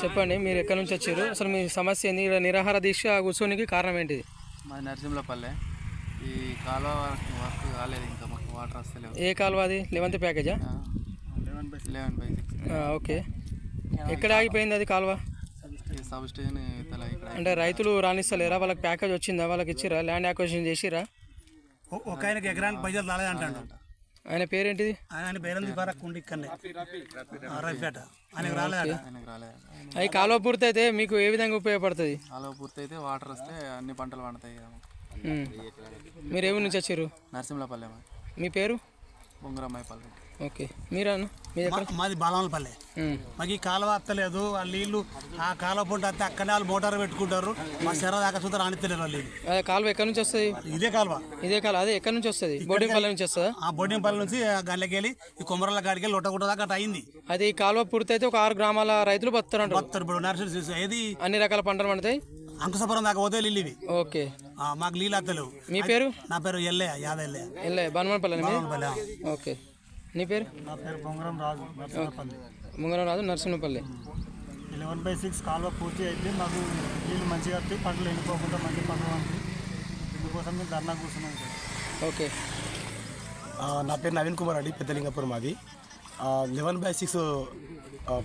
చెప్పండి మీరు ఎక్కడి నుంచి వచ్చారు? అసలు మీ సమస్య ఏంది ఇక్కడ నిరాహార దీక్ష కూర్చోనికి కారణం ఏంటిది మాది నరసింహపల్లె. ఈ కాలువ వర్క్ కాలేదు ఇంకా మాకు వాటర్ వస్తలేవు. ఏ కాలువ అది లెవెంత్ ప్యాకేజా లెవెన్ బై లెవెన్ బై సిక్స్ ఆ, ఓకే. ఎక్కడ ఆగిపోయింది అది కాలువ? సబ్ స్టేషన్ ఇతల ఇక్కడ అంటే రైతులు రాణిస్తలేరా? వాళ్ళకి ప్యాకేజ్ వచ్చిందా? వాళ్ళకి ఇచ్చిరా? ల్యాండ్ అక్విజిషన్ చేసిరా? ఒక ఆయనకి ఎకరానికి పైసలు రాలేదు అంటాడు ఆయన పేరేంటిది? ఆయన పేరుంది? వరకు ఉండి ఇక్కడనే ఆయనకి రాలేదు అది కాలువ పూర్తి అయితే మీకు ఏ విధంగా ఉపయోగపడుతుంది? కాలువ పూర్తయితే వాటర్ వస్తే అన్ని పంటలు పండుతాయి. మీరు ఏ ఊరు నుంచి వచ్చారు? నరసింహపల్లె మీ. పేరు? బొంగరమ్మాయిపల్లె ఓకే. మాది బాలమలపల్లె. మాకు ఈ కాలువ అత్తలేదు. ఆ నీళ్ళు ఆ కాలువ పొంట వస్తే అక్కడనే వాళ్ళు మోటార్ పెట్టుకుంటారు. మా శర దాకా చూద్దాం రానిత్తలేరు వాళ్ళు. అదే కాలువ ఎక్కడి నుంచి వస్తుంది? ఇదే కాలువ. ఇదే కాలువ. అదే ఎక్కడి నుంచి వస్తుంది? బోర్డింపల్లి నుంచి వస్తుందా? ఆ బొడ్డింపల్లి నుంచి గంటకి వెళ్ళి ఈ కొమరల కాడికి వెళ్ళి లొట్టగుట్ట దాకా అయింది. అది ఈ కాలువ పూర్తి అయితే ఒక ఆరు గ్రామాల రైతులు బతుతారంటారు వస్తారు ఇప్పుడు నర్సరీ చూసి. ఏది? అన్ని రకాల పంటలు పండుతాయి? అంకుశపురం దాకా పోతే నీళ్ళు ఇవి. ఓకే. మాకు నీళ్ళు అత్తలేవు. మీ పేరు? నా పేరు ఎల్లయ్య యాద ఎల్లయ్య. వెళ్ళే బనమనపల్లి ఓకే. నీ పేరు? నా పేరు Bongaram Raju Narsarapalli Mungaraju Narasimhapalli. Eleven by six కాలువ పూర్తి అయితే మాకు నీళ్ళు మంచిగా వస్తాయి. పంటలు ఎండిపోకుండా మంచి పంటలు వస్తాయి ఇందుకోసం మేము ధర్నా కూర్చున్నాం ఓకే. నా పేరు నవీన్ కుమార్ అండి. పెద్దలింగపురం మాది. లెవెన్ బై సిక్స్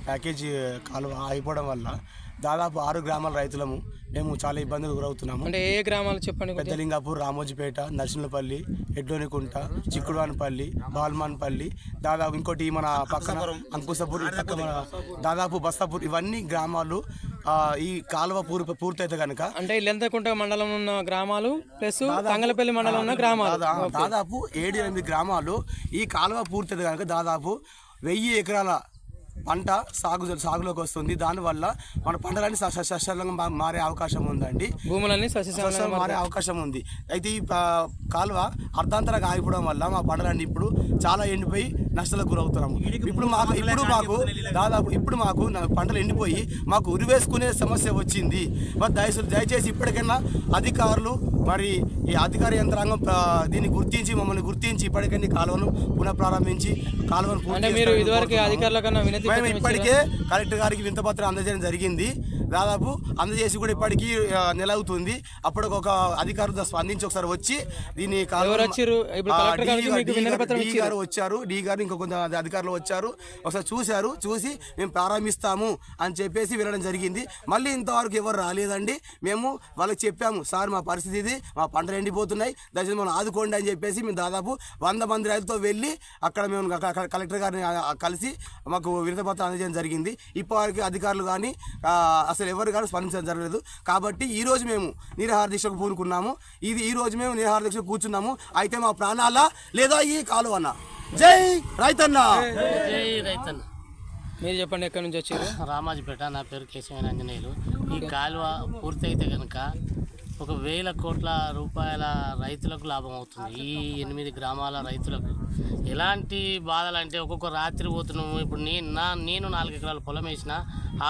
ప్యాకేజీ కాలువ ఆగిపోవడం వల్ల దాదాపు ఆరు గ్రామాల రైతులము మేము చాలా ఇబ్బందులు గురవుతున్నాము. అంటే ఏ గ్రామాలు చెప్పండి? పెద్దలింగాపూర్ రామోజీపేట నర్సింహపల్లి ఎడ్డోనికుంట చిక్కుడువానిపల్లి బాల్మాన్పల్లి దాదాపు ఇంకోటి మన పక్కన అంకుశపూర్. మన దాదాపు బస్తాపూర్ ఇవన్నీ గ్రామాలు ఆ, ఈ కాలువ పూర్ పూర్తయితే కనుక అంటే లెంతకుంట మండలం ఉన్న గ్రామాలు ప్లస్ తంగలపల్లి మండలం ఉన్న గ్రామాలు. దాదా- దాదాపు ఏడు ఎనిమిది గ్రామాలు ఈ కాలువ పూర్తయితే కనుక దాదాపు వెయ్యి ఎకరాల పంట సాగు సాగులోకి వస్తుంది. దానివల్ల మన పంటలన్నీ స- స- సస్యాలుగా మా- మారే అవకాశం ఉందండి. భూములన్నీ సస్యాలు మారే అవకాశం ఉంది. అయితే ఈ కాలువ అర్ధాంతరంగా ఆగిపోవడం వల్ల మా పంటలన్నీ ఇప్పుడు చాలా ఎండిపోయి నష్టాలకు గురవుతున్నాము. ఇప్పుడు మాకు ఇప్పుడు మాకు దాదాపు ఇప్పుడు మాకు పంటలు ఎండిపోయి మాకు ఉరివేసుకునే సమస్య వచ్చింది. మరి దయచేసి దయచేసి ఇప్పటికైనా అధికారులు మరి ఈ అధికార యంత్రాంగం దీన్ని గుర్తించి మమ్మల్ని గుర్తించి ఇప్పటికైనా కాలువను పునః ప్రారంభించి కాలువను పూర్తి అంటే మీరు చేస్తారని ఇదివరకు కోరుతున్నాము. అధికారుల కన్నా వినతి మేము ఇప్పటికే కలెక్టర్ గారికి వింతపత్రం అందజేయడం జరిగింది. దాదాపు అందజేసి కూడా ఇప్పటికీ నెల అవుతుంది. అప్పుడు ఒక అధికారులు స్పందించి ఒకసారి వచ్చి దీన్ని? గారు వచ్చారు. డి గారు ఇంకా కొంత అధికారులు వచ్చారు. ఒకసారి చూశారు. చూసి మేము ప్రారంభిస్తాము అని చెప్పేసి వెళ్ళడం జరిగింది. మళ్ళీ ఇంతవరకు ఎవరు రాలేదండి. మేము వాళ్ళకి చెప్పాము సార్ మా పరిస్థితి ఇది మా పంటలు ఎండిపోతున్నాయి దయచేసి మనం ఆదుకోండి అని చెప్పేసి మేము దాదాపు వంద మంది రైతులతో వెళ్ళి అక్కడ మేము అక్కడ కలెక్టర్ గారిని కలిసి మాకు వినతిపత్రం అందజేయడం జరిగింది. ఇప్పటివరకు అధికారులు కానీ అసలు ఎవరు కానీ స్పందించడం జరగలేదు. కాబట్టి ఈరోజు మేము నిరాహార దీక్షకు పూనుకున్నాము. ఇది ఈరోజు మేము నిరాహార దీక్షకు కూర్చున్నాము. అయితే మా ప్రాణాల లేదా ఈ కాలువన? జై రైతన్న. జై రైతన్న. మీరు చెప్పండి ఎక్కడి నుంచి వచ్చారు? రామాజపేట నా పేరు కేశవన్ ఆంజనేయులు. ఈ కాలువ పూర్తయితే కనుక ఒక వేల కోట్ల రూపాయల రైతులకు లాభం అవుతుంది. ఈ ఎనిమిది గ్రామాల రైతులకు. ఎలాంటి బాధలు అంటే ఒక్కొక్క రాత్రి పోతున్నాము ఇప్పుడు నేను నా నేను నాలుగు ఎకరాల పొలం వేసిన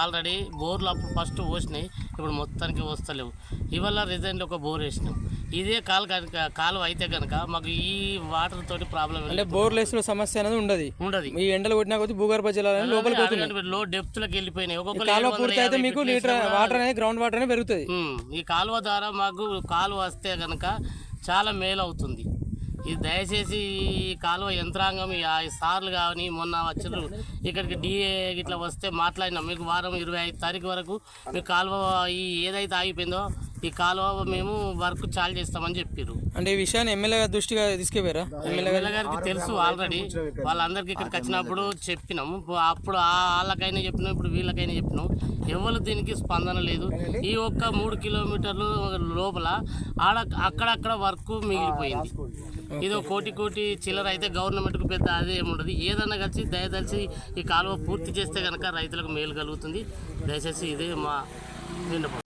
ఆల్రెడీ బోర్లు అప్పుడు ఫస్ట్ పోసినాయి. ఇప్పుడు మొత్తానికి వస్తలేవు. ఇవాళ రిజైన్లో ఒక బోర్ వేసినాం. ఇదే కాలు కనుక కాలువ అయితే కనుక మాకు ఈ వాటర్ తోటి ప్రాబ్లం అంటే బోర్లెస్ల సమస్య అనేది ఉండదు. ఉండదు. ఈ ఎండలు కొట్టినా కొద్ది భూగర్భ జలాలు లోపలికి పోతున్నాయి. లో డెప్త్లకు వెళ్ళిపోయినాయి. ఒక్కొక్కరు కాలువ పూర్తి అయితే మీకు లీటర్ వేసినా వాటర్ అనేది గ్రౌండ్ వాటర్ అనేది పెరుగుతుంది. ఈ కాలువ ద్వారా మాకు కాలువ వస్తే కనుక చాలా మేలు అవుతుంది ఇది దయచేసి ఈ కాలువ యంత్రాంగం సార్లు కానీ మొన్న వచ్చారు ఇక్కడికి డిఏ ఇట్లా వస్తే మాట్లాడినాం. మీకు వారం ఇరవై ఐదు తారీఖు వరకు మీ కాలువ ఈ ఏదైతే ఆగిపోయిందో ఈ కాలువ మేము వర్క్ చాలు చేస్తామని చెప్పారు అంటే ఈ విషయాన్ని ఎమ్మెల్యే గారి దృష్టిగా తీసుకుపోయారా ఎమ్మెల్యే గారు? ఎమ్మెల్యే గారికి తెలుసు ఆల్రెడీ వాళ్ళందరికీ ఇక్కడికి వచ్చినప్పుడు చెప్పినాము. అప్పుడు ఆ- వాళ్ళకైనా చెప్పినాం ఇప్పుడు వీళ్ళకైనా చెప్పినాం. ఎవరు దీనికి స్పందన లేదు. ఈ ఒక్క మూడు కిలోమీటర్లు లోపల ఆడ అక్కడక్కడ వర్క్ మిగిలిపోయింది. ఇది కోటి కోటి చిల్లర అయితే గవర్నమెంట్కు పెద్ద అదే ఏముండదు ఏదన్నా కలిసి దయదలిచి ఈ కాలువ పూర్తి చేస్తే కనుక రైతులకు మేలు కలుగుతుంది. దయచేసి ఇదే మా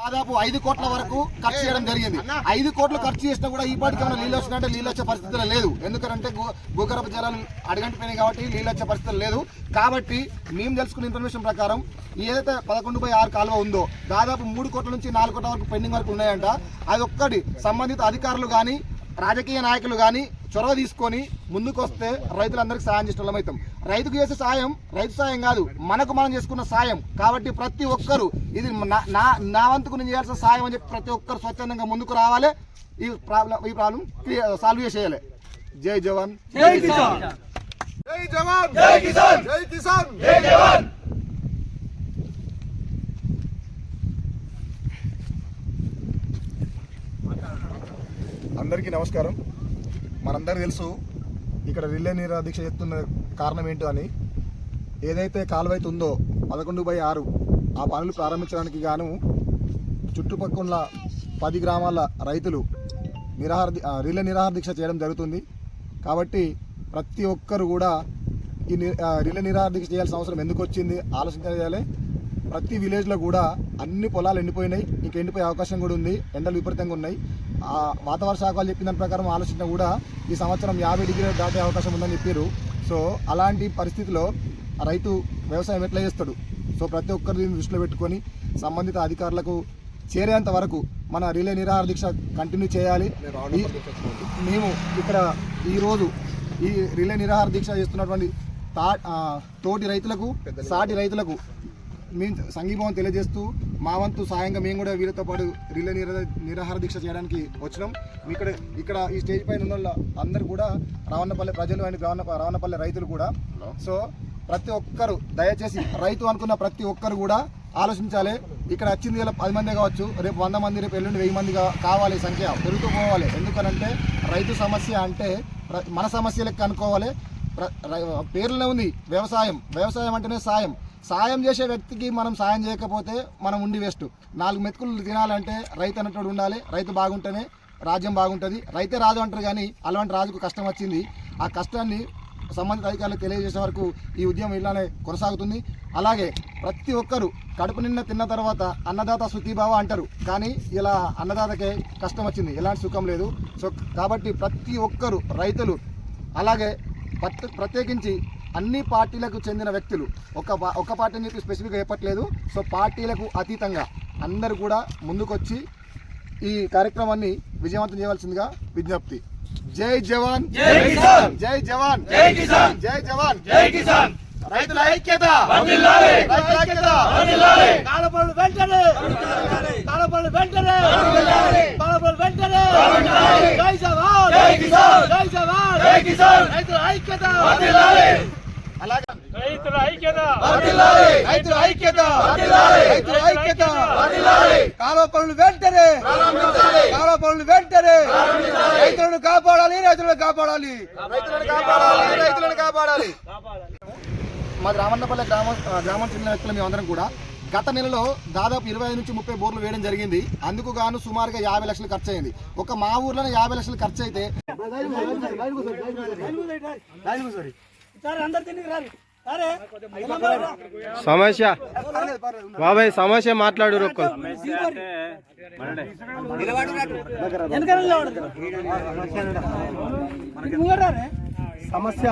దాదాపు ఐదు కోట్ల వరకు ఖర్చు చేయడం జరిగింది. ఐదు కోట్లు ఖర్చు చేసినా కూడా ఈ పాటికి ఏమైనా నీళ్ళు వచ్చినట్టే నీళ్ళు వచ్చే పరిస్థితులు లేదు. ఎందుకంటే భూగర్భ జలాలు అడగంటిపోయినాయి కాబట్టి నీళ్ళు వచ్చే పరిస్థితులు లేదు. కాబట్టి మేము తెలుసుకున్న ఇన్ఫర్మేషన్ ప్రకారం ఏదైతే పదకొండు బై ఆరు కాలువ ఉందో దాదాపు మూడు కోట్ల నుంచి నాలుగు కోట్ల వరకు పెండింగ్ వరకు ఉన్నాయంట. అది ఒక్కటి సంబంధిత అధికారులు కానీ రాజకీయ నాయకులు కానీ చొరవ తీసుకొని ముందుకు వస్తే రైతులందరికీ సాయం చేసిన అవుతాం. రైతుకు చేసే సాయం రైతు సాయం కాదు మనకు మనం చేసుకున్న సాయం. కాబట్టి ప్రతి ఒక్కరు ఇది నా- నా నా వంతుకు నేను చేయాల్సిన సాయం అని చెప్పి ప్రతి ఒక్కరు స్వచ్ఛందంగా ముందుకు రావాలి. ఈ ప్రాబ్లం ఈ ప్రాబ్లం సాల్వ్ చేసేయాలి. జై జవాన్. జై కిసాన్. జై జవాన్. జై కిసాన్. జై కిసాన్. జై జవాన్. అందరికీ నమస్కారం. మనందరికీ తెలుసు ఇక్కడ రిలే నీరు దీక్ష చేస్తున్న కారణం ఏంటో అని. ఏదైతే కాలువైతే ఉందో పదకొండు బై ఆరు ఆ పనులు ప్రారంభించడానికి గాను చుట్టుపక్కల పది గ్రామాల రైతులు నిరాహార రిలే నిరాహార దీక్ష చేయడం జరుగుతుంది. కాబట్టి ప్రతి ఒక్కరు కూడా ఈ రిలే నిరాహార దీక్ష చేయాల్సిన అవసరం ఎందుకు వచ్చింది ఆలోచించాలి. ప్రతి విలేజ్లో కూడా అన్ని పొలాలు ఎండిపోయినాయి ఇంకా ఎండిపోయే అవకాశం కూడా ఉంది ఎండలు విపరీతంగా ఉన్నాయి. వాతావరణ శాఖ వాళ్ళు చెప్పిన దాని ప్రకారం ఆలోచన కూడా ఈ సంవత్సరం యాభై డిగ్రీలు దాటే అవకాశం ఉందని చెప్పారు. సో అలాంటి పరిస్థితిలో రైతు వ్యవసాయం ఎట్లా చేస్తాడు? సో ప్రతి ఒక్కరు దీన్ని దృష్టిలో పెట్టుకొని సంబంధిత అధికారులకు చేరేంత వరకు మన రిలే నిరాహార దీక్ష కంటిన్యూ చేయాలి. మేము ఇక్కడ ఈరోజు ఈ రిలే నిరాహార దీక్ష చేస్తున్నటువంటి తా తోటి రైతులకు సాటి రైతులకు మేము సంఘీభావం తెలియజేస్తూ మా వంతు సాయంగా మేము కూడా వీరితో పాటు రిలే నిర నిరాహార దీక్ష చేయడానికి వచ్చినాం. ఇక్కడ ఇక్కడ ఈ స్టేజ్ పైన ఉన్న వాళ్ళ అందరూ కూడా రావణపల్లి ప్రజలు అండ్ రావణ రావణపల్లి రైతులు కూడా. సో ప్రతి ఒక్కరు దయచేసి రైతు అనుకున్న ప్రతి ఒక్కరు కూడా ఆలోచించాలి. ఇక్కడ వచ్చింది ఇలా పది మంది కావచ్చు రేపు వంద మంది రేపు ఎల్లుండి వెయ్యి మంది కా- కావాలి సంఖ్య. పెరుగుతూ పోవాలి. ఎందుకనంటే రైతు సమస్య అంటే మన సమస్య లెక్క అనుకోవాలి. ప్ర- రై- పేర్లోనే ఉంది. వ్యవసాయం. వ్యవసాయం అంటేనే సాయం. సాయం చేసే వ్యక్తికి మనం సాయం చేయకపోతే మనం ఉండి వేస్ట్. నాలుగు మెతుకులు తినాలంటే రైతు అన్నట్టు ఉండాలి. రైతు బాగుంటేనే రాజ్యం బాగుంటుంది. రైతే రాజు అంటారు కానీ అలాంటి రాజుకు కష్టం వచ్చింది. ఆ కష్టాన్ని సంబంధిత అధికారులకు తెలియజేసే వరకు ఈ ఉద్యమం ఇలానే కొనసాగుతుంది. అలాగే ప్రతి ఒక్కరు కడుపు నిన్న తిన్న తర్వాత అన్నదాత సుఖీభావ అంటారు. కానీ ఇలా అన్నదాతకే కష్టం వచ్చింది. ఎలాంటి సుఖం లేదు. సో కాబట్టి ప్రతి ఒక్కరు రైతులు అలాగే ప్రత్యేకించి అన్ని పార్టీలకు చెందిన వ్యక్తులు. ఒక ఒక పార్టీని చెప్పి స్పెసిఫిక్గా చెప్పట్లేదు. సో పార్టీలకు అతీతంగా అందరూ కూడా ముందుకొచ్చి ఈ కార్యక్రమాన్ని విజయవంతం చేయవలసిందిగా విజ్ఞప్తి. జై జవాన్. జై కిసాన్. జై జవాన్. జై కిసాన్. జై జవాన్. జై కిసాన్. రైతుల ఐక్యత. రైతుల ఐక్యత. కాలపల్లి వెంటనే. కాలపల్లి వెంటనే. కాలపల్లి వెంటనే. జై జవాన్. జై కిసాన్. జై జవాన్. జై కిసాన్. రైతుల ఐక్యత. రైతుల ఐక్యత రైతుల ఐక్యత రైతుల ఐక్యత కాలువ పనులు వెంటనే కాలువ పనులు వెంటనే రైతులను కాపాడాలి రైతులను కాపాడాలి రైతులను కాపాడాలి రైతులను కాపాడాలి మాది రామన్నపల్లె గ్రామం గ్రామం చెందిన వ్యక్తులు మేమందరం కూడా గత నెలలో దాదాపు ఇరవై నుంచి ముప్పై బోర్లు వేయడం జరిగింది. అందుకు గాను సుమారుగా యాభై లక్షలు ఖర్చు అయింది ఒక మా ఊర్లోనే యాభై లక్షలు ఖర్చు అయితే సమస్య. బాబాయ్ సమస్య మాట్లాడు సమస్య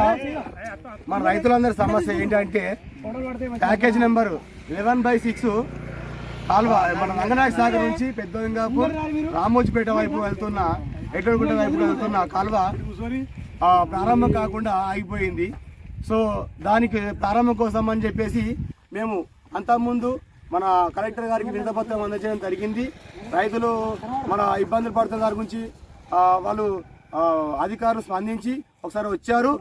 మన రైతులందరి సమస్య ఏంటంటే package number eleven by six కాలువ మన రంగనాయక సాగర్ నుంచి పెద్దలింగాపూర్ రామోజీపేట వైపు వెళ్తున్న ఎటోడుగుంట వైపు వెళ్తున్న కాలువ ఆ, ప్రారంభం కాకుండా ఆగిపోయింది. సో దానికి ప్రారంభం కోసం అని చెప్పేసి మేము అంతకుముందు మన కలెక్టర్ గారికి వినతపత్రం అందజేయడం జరిగింది. రైతులు మన ఇబ్బందులు పడుతున్న దాని గురించి వాళ్ళు అధికారులు స్పందించి ఒకసారి వచ్చారు.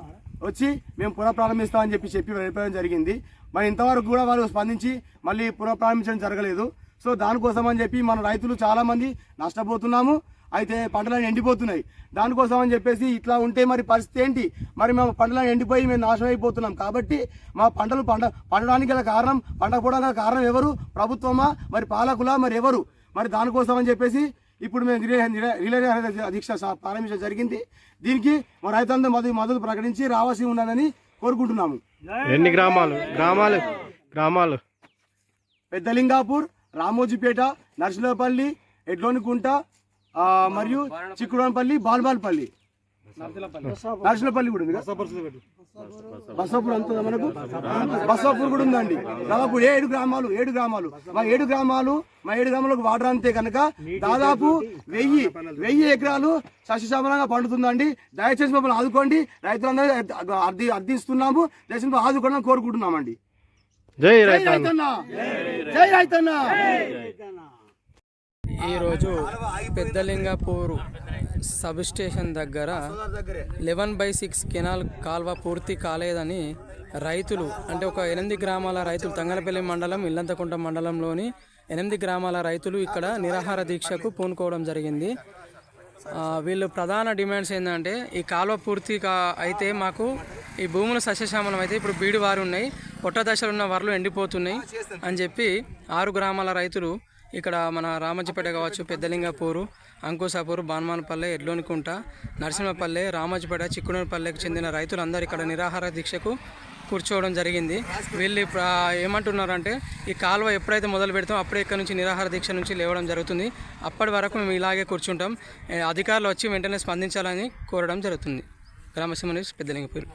వచ్చి మేము పునః ప్రారంభిస్తామని చెప్పి చెప్పి వెళ్ళిపోవడం జరిగింది. మరి ఇంతవరకు కూడా వాళ్ళు స్పందించి మళ్ళీ పునః ప్రారంభించడం జరగలేదు. సో దానికోసం అని చెప్పి మన రైతులు చాలామంది నష్టపోతున్నాము. అయితే పంటలు ఎండిపోతున్నాయి. దానికోసం అని చెప్పేసి ఇట్లా ఉంటే మరి పరిస్థితి ఏంటి? మరి మేము పంటలు ఎండిపోయి మేము నాశనం అయిపోతున్నాం. కాబట్టి మా పంటలు పంట పండడానికి గల కారణం పండకపోవడానికి గల కారణం ఎవరు? ప్రభుత్వమా? మరి పాలకులా? మరి ఎవరు? మరి దానికోసం అని చెప్పేసి ఇప్పుడు మేము రిలే దీక్ష ప్రారంభించడం జరిగింది. దీనికి మా రైతులందరూ మద్దతు మద్దతు ప్రకటించి రావాల్సి ఉండాలని కోరుకుంటున్నాము. ఎన్ని గ్రామాలు? గ్రామాలు గ్రామాలు. పెద్దలింగాపూర్ రామోజీపేట నర్సులపల్లి ఎడ్లోనికుంట మరియు చిక్కుడపల్లి బాల్బాల్పల్లి నర్సులపల్లి కూడా ఉంది బస్సాపూర్ అంత మనకు? బస్సాపూర్ కూడా ఉందండి. దాదాపు ఏడు గ్రామాలు ఏడు గ్రామాలు. మా ఏడు గ్రామాలు మా ఏడు గ్రామాలకు వాటర్ అంతే కనుక దాదాపు వెయ్యి వెయ్యి ఎకరాలు సస్యశ్యామలంగా పండుతుందండి. దయచేసి మమ్మల్ని ఆదుకోండి. రైతులందరూ అర్థి అర్థిస్తున్నాము. దయచేసి మమ్మల్ని ఆదుకోవడం కోరుకుంటున్నామండి. జై రైతన్న. జై రైతన్న. ఈరోజు పెద్దలింగపూర్ సబ్ స్టేషన్ దగ్గర లెవెన్ బై సిక్స్ కెనాల్ కాల్వ పూర్తి కాలేదని రైతులు అంటే ఒక ఎనిమిది గ్రామాల రైతులు తంగనపల్లి మండలం ఇల్లంతకుంట మండలంలోని ఎనిమిది గ్రామాల రైతులు ఇక్కడ నిరాహార దీక్షకు పూనుకోవడం జరిగింది. వీళ్ళు ప్రధాన డిమాండ్స్ ఏంటంటే ఈ కాలువ పూర్తి కా అయితే మాకు ఈ భూములు సస్యశ్యామలం అయితే ఇప్పుడు బీడు వారు ఉన్నాయి పొట్ట దశలు ఉన్న వరలు ఎండిపోతున్నాయి అని చెప్పి ఆరు గ్రామాల రైతులు ఇక్కడ మన రామజపేట కావచ్చు పెద్దలింగపూరు అంకుశాపూర్ బాన్మానపల్లె ఎడ్లోనికుంట నరసింహపల్లె రామజపేట చిక్కునూరుపల్లెకి చెందిన రైతులందరూ ఇక్కడ నిరాహార దీక్షకు కూర్చోవడం జరిగింది. వీళ్ళు ఇప్పుడు, ఏమంటున్నారంటే ఈ కాలువ ఎప్పుడైతే మొదలు పెడతామో అప్పుడే ఇక్కడ నుంచి నిరాహార దీక్ష నుంచి లేవడం జరుగుతుంది. అప్పటి వరకు మేము ఇలాగే కూర్చుంటాం. అధికారులు వచ్చి వెంటనే స్పందించాలని కోరడం జరుగుతుంది. గ్రామసీమ న్యూస్ పెద్దలింగపూర్.